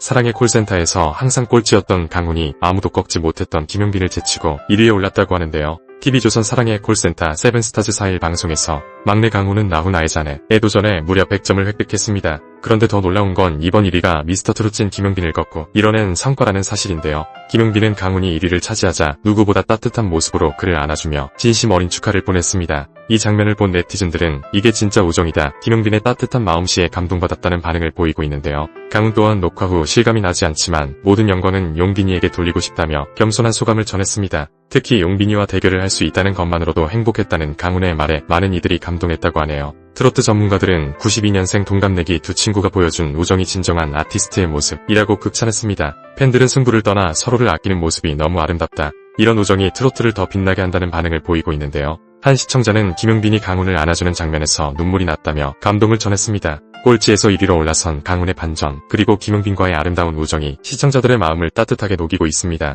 사랑의 콜센터에서 항상 꼴찌였던 강훈이 아무도 꺾지 못했던 김용빈을 제치고 1위에 올랐다고 하는데요. TV조선 사랑의 콜센터 세븐스타즈 4일 방송에서 막내 강훈은 나훈 아의 자네 애도전에 무려 100점을 획득했습니다. 그런데 더 놀라운 건 이번 1위가 미스터 트롯진 김용빈을 꺾고 이뤄낸 성과라는 사실인데요. 김용빈은 강훈이 1위를 차지하자 누구보다 따뜻한 모습으로 그를 안아주며 진심 어린 축하를 보냈습니다. 이 장면을 본 네티즌들은 이게 진짜 우정이다. 김용빈의 따뜻한 마음씨에 감동받았다는 반응을 보이고 있는데요. 강훈 또한 녹화 후 실감이 나지 않지만 모든 영광은 용빈이에게 돌리고 싶다며 겸손한 소감을 전했습니다. 특히 용빈이와 대결을 할 수 있다는 것만으로도 행복했다는 강훈의 말에 많은 이들이 감동했다고 하네요. 트로트 전문가들은 92년생 동갑내기 두 친구가 보여준 우정이 진정한 아티스트의 모습이라고 극찬했습니다. 팬들은 승부를 떠나 서로를 아끼는 모습이 너무 아름답다. 이런 우정이 트로트를 더 빛나게 한다는 반응을 보이고 있는데요. 한 시청자는 김용빈이 강훈을 안아주는 장면에서 눈물이 났다며 감동을 전했습니다. 꼴찌에서 1위로 올라선 강훈의 반전, 그리고 김용빈과의 아름다운 우정이 시청자들의 마음을 따뜻하게 녹이고 있습니다.